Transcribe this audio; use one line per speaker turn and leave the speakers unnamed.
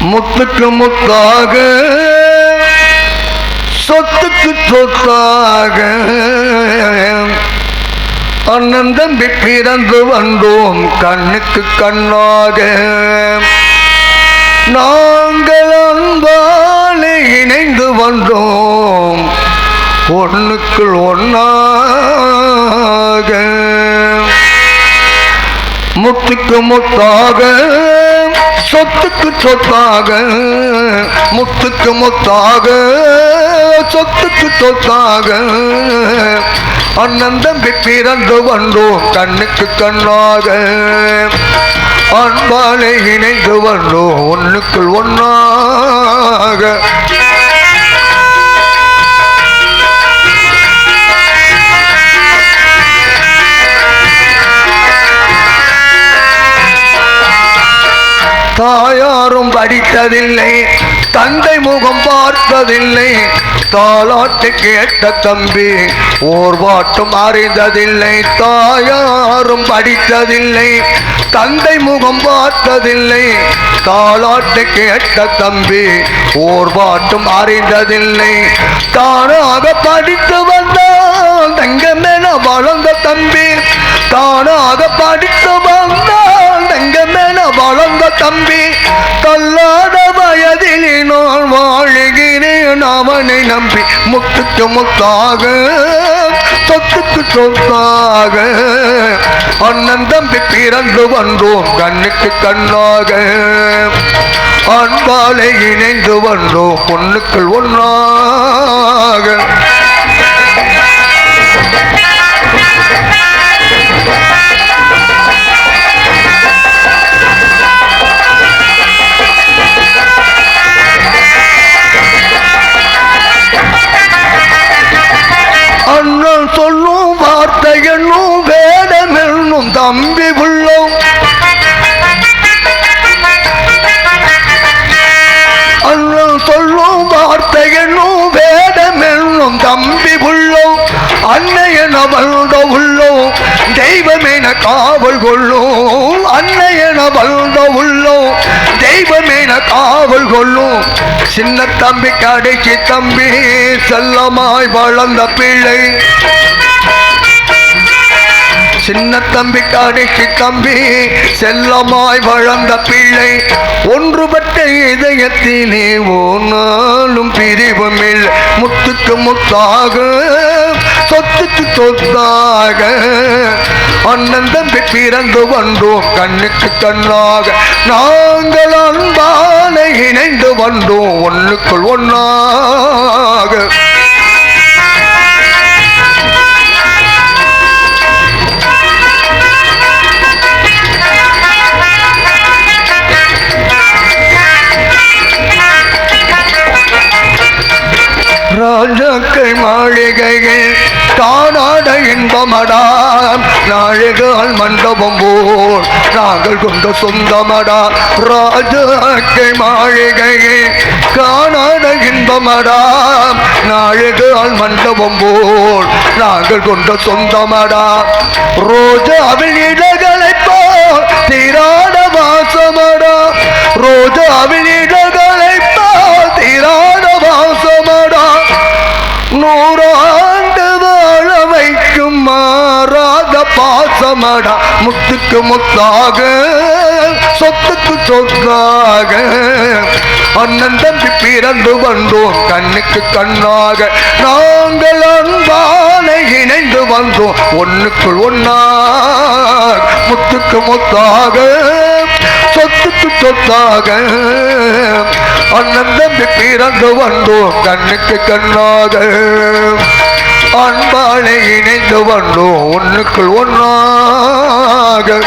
முத்துக்கு முத்தாக சொத்துக்கு சொத்தாக. அண்ணன் தம்பி பிறந்து வந்தோம் கண்ணுக்கு கண்ணாக. நாங்கள் அன்பாலே இணைந்து வந்தோம் ஒண்ணுக்குள் ஒன்னாக. முத்துக்கு முத்தாக சொத்துக்கு சொத்தாக முத்துக்கு முத்தாக சொத்துக்கு சொத்தாக. அண்ணன் தம்பி பிறந்து வந்தோம் கண்ணுக்கு கண்ணாக. அன்பாலே இணைந்து வந்தோம் ஒன்றுக்குள் ஒன்றாக தாயாரும் படித்ததில்லை தந்தை முகம் பார்த்ததில்லை தாலாட்டு கேட்ட தம்பி ஓர் பாட்டும் அறிந்ததில்லை தாயாரும் படித்ததில்லை தந்தை முகம் பார்த்ததில்லை தாலாட்டு கேட்ட தம்பி ஓர் பாட்டும் அறிந்ததில்லை. தானாக படித்து வந்தான் தங்கமென வளர்ந்த தம்பி தானாக படித்து வந்தான் தம்பி தள்ளாத வயதில் நான் வாழுகிறேன். அவனை நம்பி முத்துக்கு முத்தாக சொத்துக்கு சொத்தாக. அண்ணன் தம்பி பிறந்து வந்தோம் கண்ணுக்கு கண்ணாக. அன்பாலை இணைந்து வந்தோம் பொண்ணுக்குள் ஒன்றாக அன்னையன வந்த உள்ளம் தெய்வமென காவல் கொள்ளும் அன்னையன வந்த உள்ளோ தெய்வமேன காவல் கொள்ளும் சின்ன தம்பி கடைசி தம்பி செல்லமாய் வளர்ந்த பிள்ளை. சின்ன தம்பி கடைக்கு தம்பி செல்லமாய் வளர்ந்த பிள்ளை. ஒன்றுபட்ட இதயத்திலே ஓனாலும் பிரிவும் இல்லை முத்துக்கு முத்தாக சொத்துக்கு சொத்தாக. அண்ணன் தம்பி பிறந்து வந்தோம் கண்ணுக்கு கண்ணாக. நாங்கள் அன்பான இணைந்து வந்தோம் ஒன்றுக்குள் ஒன்னாக ராஜாக்கள் மாளிகையில் இன்பமடா. நாழிகள் மண்டபம் போல் நாங்கள் கொண்ட சொந்தமடா. ராஜாக்கை மாளிகையில் காணாத இன்பமடா. நாழிகள் மண்டபம் போல் நாங்கள் கொண்ட சொந்தமடா. ரோஜாவில் இடகளை போல் தீராட வாசமடா. ரோஜாவில் பாசமடா முத்துக்கு முத்தாக சொத்துக்கு சொத்தாக. அண்ணன் தம்பி பிறந்து வந்தோம் கண்ணுக்கு கண்ணாக. நாங்கள் அன்பான இணைந்து வந்தோம் ஒண்ணுக்குள் ஒன்னாக முத்துக்கு முத்தாக சொத்துக்கு சொத்தாக. அண்ணன் தம்பி பிறந்து வந்தோம் கண்ணுக்கு கண்ணாக. அன்பாலே இணைந்து வந்தோம். ஒன்றுக்குள் ஒன்றாக